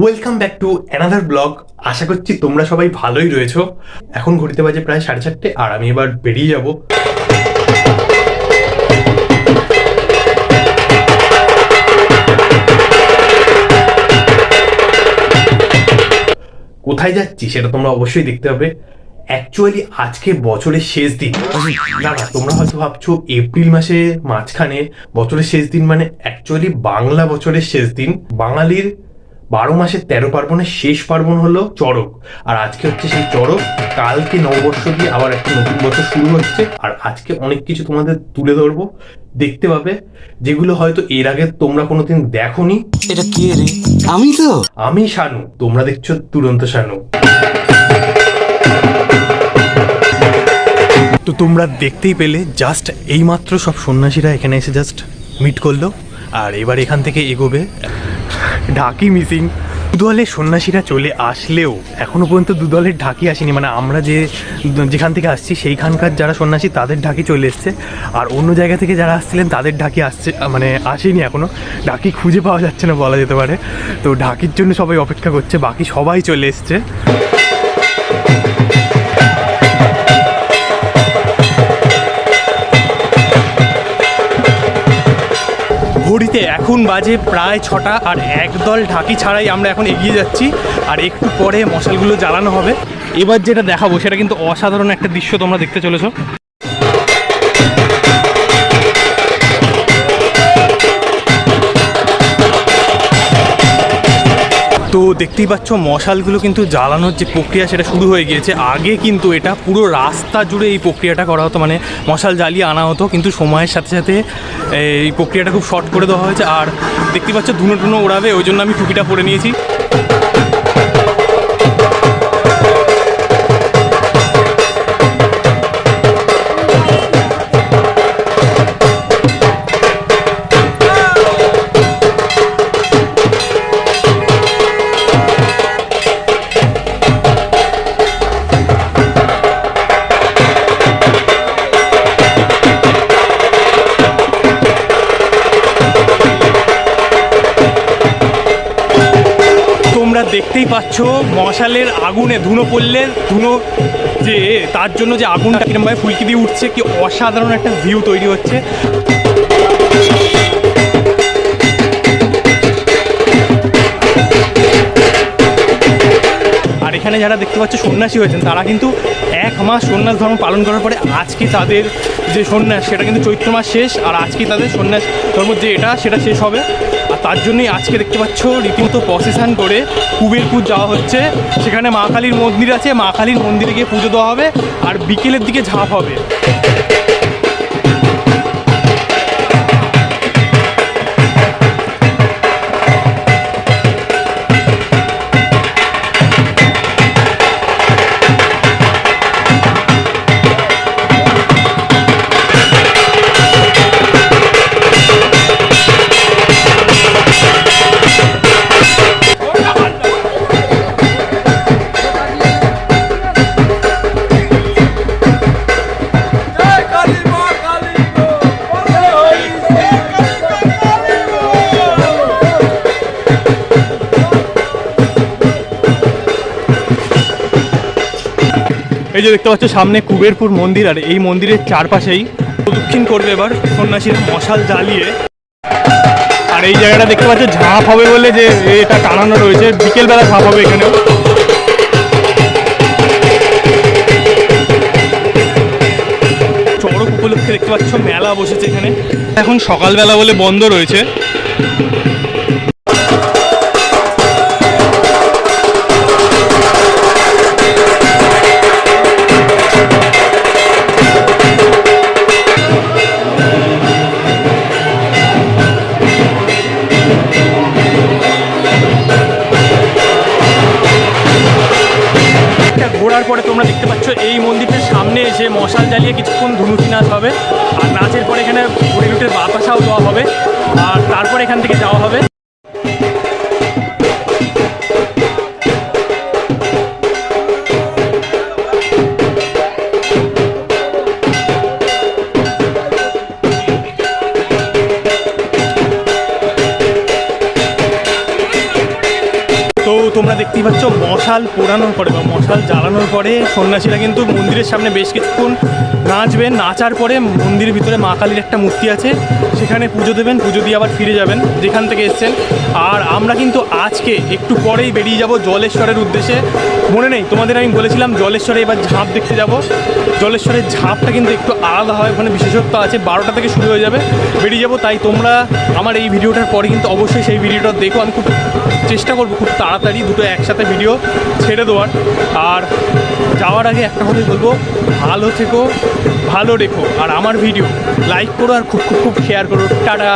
Welcome back to another blog আশা করছি তোমরা সবাই ভালোই রয়েছো। এখন ঘড়িতে বাজে প্রায় সাড়ে চারটে, আর আমি এবার বেরিয়ে যাব। কোথায় যাচ্ছি সেটা তোমরা অবশ্যই দেখতে হবে অ্যাকচুয়ালি আজকে বছরের শেষ দিন। না তোমরা হয়তো ভাবছ এপ্রিল মাসে মাঝখানে বছরের শেষ দিন মানে অ্যাকচুয়ালি বাংলা বছরের শেষ দিন। বাঙালির বারো মাসের তেরো পার্বণের শেষ পার্বণ হলো চড়ক। আর আজকে হচ্ছে সেই চড়ক। কালকে নববর্ষ দিয়ে আবার একটা নতুন বছর শুরু হচ্ছে। আর আজকে অনেক কিছু তোমাদের তুলে ধরবো। দেখতে পাবে। যেগুলো হয়তো এর আগে তোমরা কোনোদিন দেখোনি। এটা কে রে? আমি তো? আমি শানু। তোমরা দেখছ তুরন্ত শানু। তো তোমরা দেখতেই পেলে জাস্ট এইমাত্র সব সন্ন্যাসীরা এখানে এসে জাস্ট মিট করল। আর এবার এখান থেকে এগোবে। ঢাকি মিসিং। দুদলের সন্ন্যাসীরা চলে আসলেও এখনও পর্যন্ত দুদলের ঢাকি আসেনি। মানে আমরা যে, যেখান থেকে আসছি, সেইখানকার যারা সন্ন্যাসী, তাদের ঢাকি চলে এসছে। আর অন্য জায়গা থেকে যারা আসছিলেন, তাদের ঢাকি আসছে মানে আসেনি এখনও ঢাকি খুঁজে পাওয়া যাচ্ছে না, বলা যেতে পারে। তো ঢাকির জন্য সবাই অপেক্ষা করছে, বাকি সবাই চলে এসছে। ঘড়িতে এখন বাজে প্রায় ছটা আর একদল ঢাকি ছাড়াই আমরা এখন এগিয়ে যাচ্ছি। আর একটু পরে মশালগুলো জ্বালানো হবে। এবার যেটা দেখাবো সেটা কিন্তু অসাধারণ একটা দৃশ্য তোমরা দেখতে চলেছো। তো দেখতেই পাচ্ছ, মশালগুলো কিন্তু জ্বালানোর যে প্রক্রিয়া সেটা শুরু হয়ে গিয়েছে। আগে কিন্তু এটা পুরো রাস্তা জুড়ে এই প্রক্রিয়াটা করা হতো মানে মশাল জ্বালিয়ে আনা হতো, কিন্তু সময়ের সাথে সাথে এই প্রক্রিয়াটা খুব শর্ট করে দেওয়া হয়েছে। আর দেখতেই পাচ্ছ, ধুনো টুনো ওড়াবে, ওই জন্য আমি টুপিটা পরে নিয়েছি। দেখতেই পাচ্ছ, মশালের আগুনে ধুনো পড়লে, ধুনো যে, তার জন্য যে আগুনটা কিরমভাবে ফুলকি দিয়ে উঠছে, কি অসাধারণ একটা ভিউ তৈরি হচ্ছে। আর এখানে যারা দেখতে পাচ্ছ সন্ন্যাসী হয়েছেন, তারা কিন্তু এক মাস সন্ন্যাস ধর্ম পালন করার পরে আজকে তাদের যে সন্ন্যাস, সেটা কিন্তু চৈত্র মাস শেষ, আর আজকে তাদের সন্ন্যাস ধর্ম যে এটা সেটা শেষ হবে। তার জন্যই আজকে দেখতে পাচ্ছ রীতিমতো প্রসেশন করে কুবেরপুর যাওয়া হচ্ছে। সেখানে মা কালীর মন্দির আছে। মা কালীর মন্দিরে গিয়ে পুজো দেওয়া হবে আর বিকেলের দিকে ঝাঁপ হবে। এই যে দেখতে পাচ্ছ, সামনে কুবেরপুর মন্দির আর এই মন্দিরের চারপাশেই প্রদক্ষিণ করবে এবার সন্ন্যাসীর মশাল জ্বালিয়ে। আর এই জায়গাটা দেখতে পাচ্ছ, ঝাঁপ হবে বলে যে এটা টানানো রয়েছে। বিকেলবেলা ঝাঁপ হবে এখানেও। চড়ক উপলক্ষে দেখতে পাচ্ছ, মেলা বসেছে এখানে। এখন সকালবেলা বলে বন্ধ রয়েছে। সামনে মশাল জ্বালিয়ে কিছুক্ষণ ধুনুতি নাচ হবে। আর নাচের পর এখানে হরিলুটের বাতাসাও দেওয়া হবে। আর তারপর এখান থেকে যাওয়া হবে। তোমরা দেখতেই পাচ্ছ মশাল পোড়ানোর পরে বা মশাল জ্বালানোর পরে সন্ন্যাসীরা কিন্তু মন্দিরের সামনে বেশ কিছুক্ষণ নাচবেন, নাচার পরে মন্দিরের ভিতরে মা কালীর একটা মূর্তি আছে, সেখানে পুজো দেবেন, পুজো দিয়ে আবার ফিরে যাবেন, যেখান থেকে এসছেন। আর আমরা কিন্তু আজকে একটু পরেই বেরিয়ে যাব জলেশ্বরের উদ্দেশ্যে। মনে নেই, তোমাদের আমি বলেছিলাম জলেশ্বরে এবার ঝাঁপ দেখতে যাব। জলেশ্বরের ঝাঁপটা কিন্তু একটু আলাদা হয়, ওখানে বিশেষত্ব আছে, বারোটা থেকে শুরু হয়ে যাবে, বেরিয়ে যাব। তাই তোমরা আমার এই ভিডিওটার পরে কিন্তু অবশ্যই সেই ভিডিওটা দেখো। আমি খুব চেষ্টা করব খুব তাড়াতাড়ি দুটো একসাথে ভিডিও ছেড়ে দেওয়ার। আর যাওয়ার আগে একটা কথাই বলব, ভালো থেকো। ভালো রেখো আর আমার ভিডিও লাইক করো আর খুব খুব খুব শেয়ার করো। টাটা।